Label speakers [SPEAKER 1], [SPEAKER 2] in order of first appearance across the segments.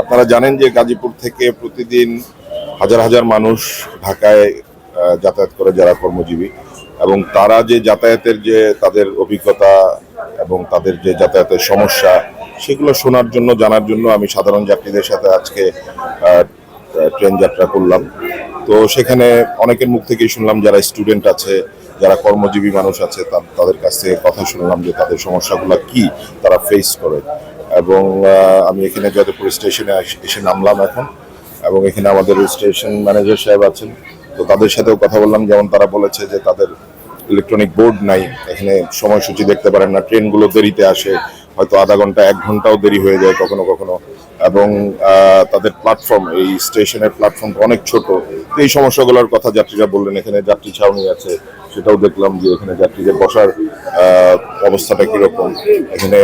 [SPEAKER 1] আপনারা জানেন যে গাজীপুর থেকে প্রতিদিন হাজার হাজার মানুষ ঢাকায় যাতায়াত করে যারা কর্মজীবী। এবং তারা যে যাতায়াতের যে তাদের অভিজ্ঞতা এবং তাদের যে যাতায়াতের সমস্যা, সেগুলো শোনার জন্য, জানার জন্য আমি সাধারণ যাত্রীদের সাথে আজকে ট্রেন যাত্রা করলাম। তো সেখানে অনেকের মুখ থেকেই শুনলাম যারা স্টুডেন্ট আছে, যারা কর্মজীবী মানুষ আছে তাদের কাছ থেকে কথা শুনলাম যে তাদের সমস্যাগুলো কি তারা ফেস করে। এবং আমি এখানে যাদবপুর স্টেশনে এসে নামলাম এখন। এবং এখানে আমাদের স্টেশন ম্যানেজার সাহেব আছেন। তো তাদের সাথেও কথা বললাম, যেমন তারা বলেছে যে তাদের ইলেকট্রনিক বোর্ড নাই। এখানে সময়সূচি দেখতে পারেন না, ট্রেনগুলো দেরিতে আসে হয়তো আধা ঘণ্টা, এক ঘন্টাও দেরি হয়ে যায় কখনো কখনো। এবং তাদের প্ল্যাটফর্ম এই স্টেশনের প্ল্যাটফর্মটা অনেক ছোট। তো এই সমস্যাগুলোর কথা যাত্রীরা বললেন, এখানে যাত্রী ছাউনি আছে। সেটাও দেখলাম যে এখানে যাত্রীদের বসার অবস্থাটা কীরকম? এখানে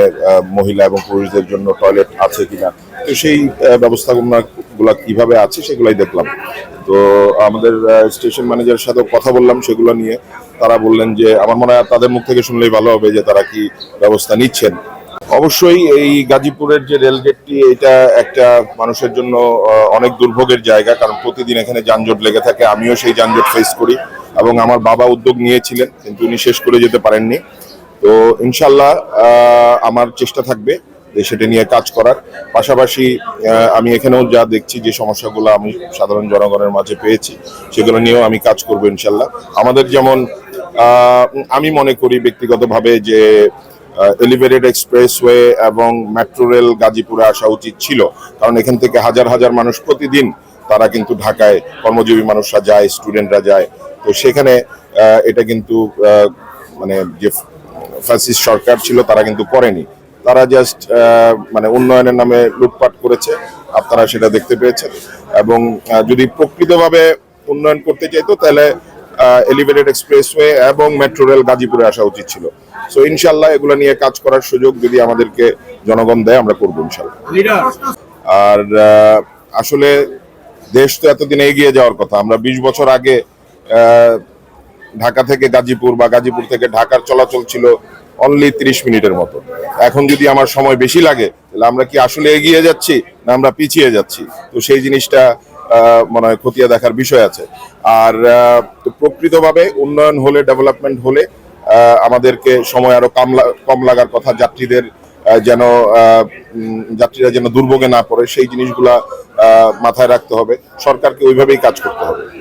[SPEAKER 1] মহিলা এবং পুরুষদের জন্য টয়লেট আছে কিনা? তো সেই ব্যবস্থাগুলো গুলা কীভাবে আছে সেগুলাই দেখলাম। তো আমাদের স্টেশন ম্যানেজারের সাথেও কথা বললাম সেগুলো নিয়ে। তারা বললেন যে, আমার মনে হয় তাদের মুখ থেকে শুনলেই ভালো হবে যে তারা কি ব্যবস্থা নিচ্ছেন। অবশ্যই এই গাজীপুরের যে রেলগেটটি, এটা একটা মানুষের জন্য অনেক দুর্ভোগের জায়গা, কারণ প্রতিদিন এখানে যানজট লেগে থাকে। আমিও সেই যানজট ফেস করি। এবং আমার বাবা উদ্যোগ নিয়েছিলেন, কিন্তু উনি শেষ করে যেতে পারেননি। তো ইনশাল্লাহ আমার চেষ্টা থাকবে যে সেটা নিয়ে কাজ করার। পাশাপাশি আমি এখানেও যা দেখছি, যে সমস্যাগুলো আমি সাধারণ জনগণের মাঝে পেয়েছি, সেগুলো নিয়েও আমি কাজ করব ইনশাল্লাহ। আমাদের যেমন আমি মনে করি ব্যক্তিগতভাবে যে এলিভেটেড এক্সপ্রেসওয়ে এবং মেট্রো রেল গাজীপুরে আসা উচিত ছিল। কারণ এখান থেকে হাজার হাজার মানুষ প্রতিদিন তারা কিন্তু ঢাকায় কর্মজীবী মানুষরা যায় স্টুডেন্টরা যায়। তো সেখানে এটা কিন্তু মানে যে ফ্যাসিস্ট সরকার ছিল তারা কিন্তু করেনি। তারা জাস্ট মানে উন্নয়নের নামে লুটপাট করেছে, আপনারা সেটা দেখতে পেয়েছেন। এবং যদি প্রকৃতভাবে উন্নয়ন করতে চাইতো তাহলে এলিভেটেড এক্সপ্রেসওয়ে এবং মেট্রো রেল গাজীপুরে আসা উচিত ছিল। সো ইনশাল্লাহ এগুলো নিয়ে কাজ করার সুযোগ যদি আমাদেরকে জনগণ দেয় আমরা করব ইনশাল্লাহ। আর আসলে দেশ তো এতদিন এগিয়ে যাওয়ার কথা। আমরা বিশ বছর আগে ঢাকা থেকে গাজীপুর বা গাজীপুর থেকে ঢাকার চলাচল ছিল অনলি তিরিশ মিনিটের মতো। এখন যদি আমার সময় বেশি লাগে তাহলে আমরা কি আসলে এগিয়ে যাচ্ছি না আমরা পিছিয়ে যাচ্ছি? তো সেই জিনিসটা মনে হয় খতিয়ে দেখার বিষয় আছে। আর তো প্রকৃতভাবে উন্নয়ন হলে ডেভেলপমেন্ট হলে আমাদেরকে সময় আরও কম কম লাগার কথা, যাত্রীদের যেন যাত্রীরা যেন দুর্ভোগে না পড়ে, সেই জিনিসগুলা মাথায় রাখতে হবে। সরকারকে ওইভাবেই কাজ করতে হবে।